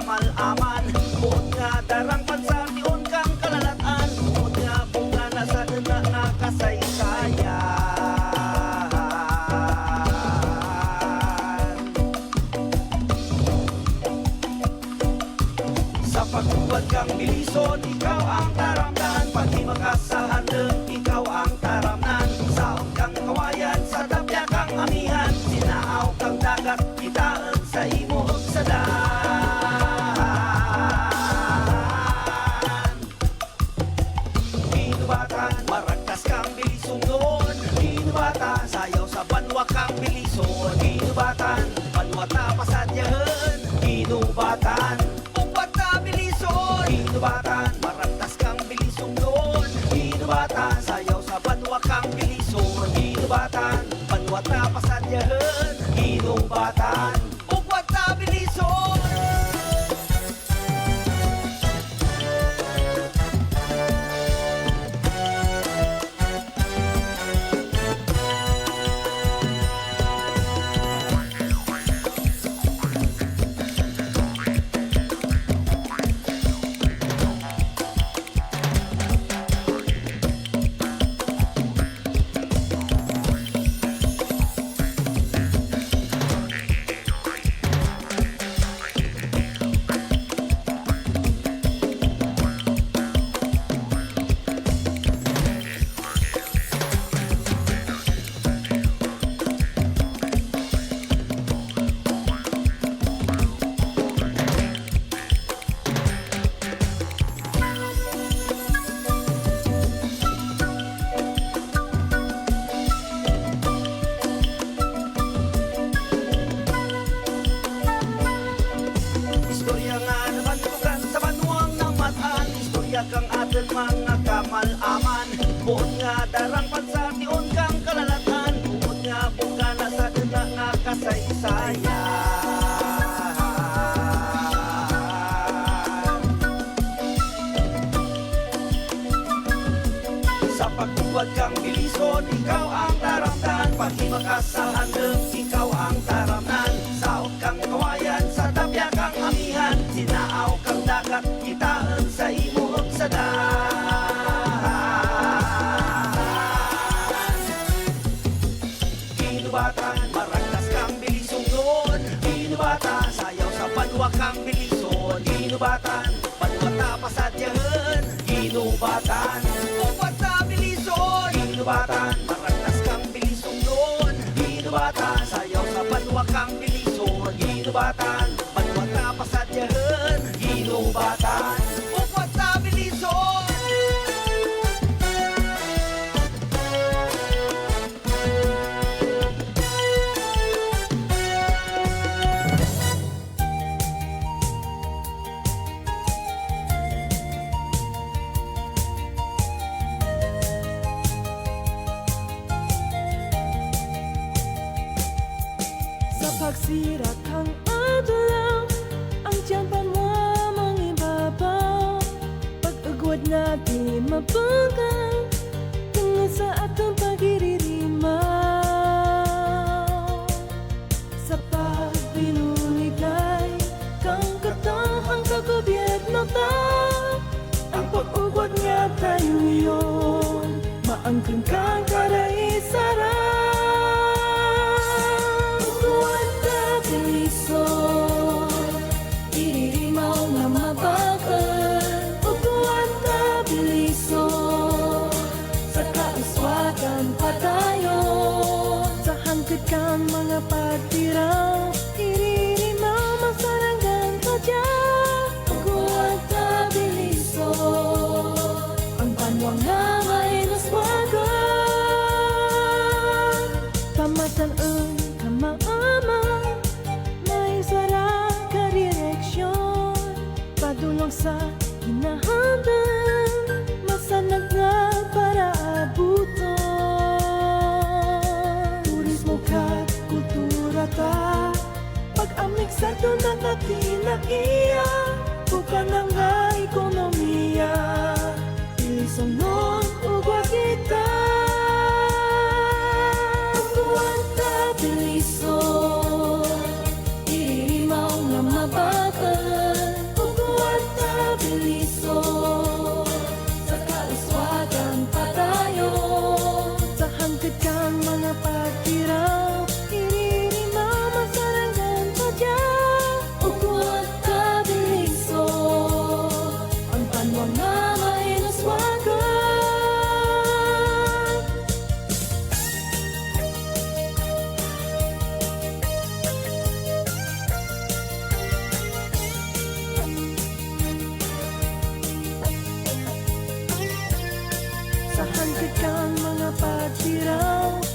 kang malaman Buot nga darang pansa Tiyon kang kalalatan Buot nga bunga na sa na nakasaysayan Sa pagubad kang bilison Ikaw ang taramdan Pag di makasahan Ikaw ang taramdan Sa Binubatan, sayaw sa banwa kang bilisong Binubatan, banwa tapasadyahan Binubatan, upat Istorya kang atin mga kamalaman. Buod nga darang pansation kang kalalatan. Buod nga bungana sa dila nga kasaysayan. Sa pagtuwad kang bilison, ikaw ang taramdan Pag di makasahandeng, ikaw ang taramnan Saot kang kawayan, sa tapya kang amihan. Sinaaw kang dagat, kitaan sa imo sa daan Binubatan, maragtas kang bilisong doon Binubatan, sayaw sa banwa kang bilisong Binubatan, banwa tapasadyahan Binubatan, upat sa bilisong Binubatan, maragtas kang bilisong doon Binubatan, sayaw sa banwa kang bilisong Binubatan, pagsirak kang adlaw Ang tiyan mo mangibabaw Pag-agwad natin mabagal kang mga pagtiraw Iririmaw masarangan ka dyan na pinagiya ko ka ng Ang kakang mga patiraw.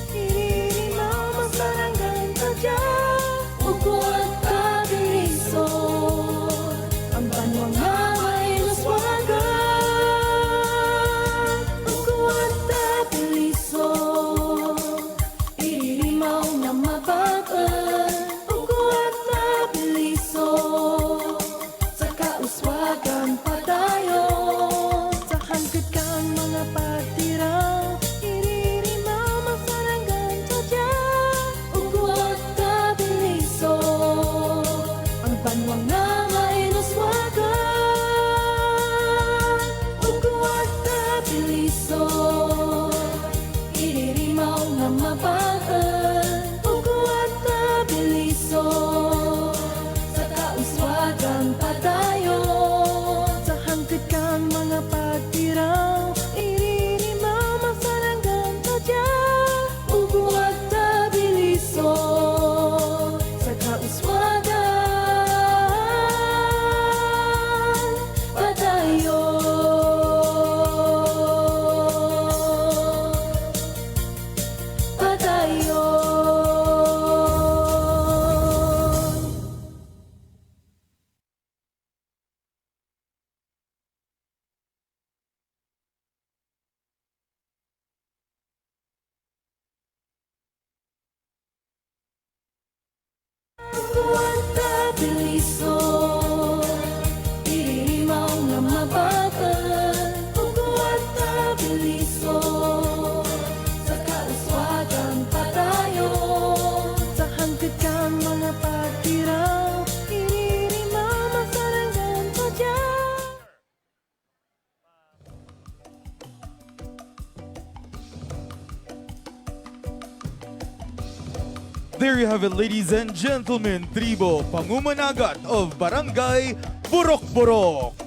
the there you have it, ladies and gentlemen. Tribo Pangumanagat of Barangay Burok Burok.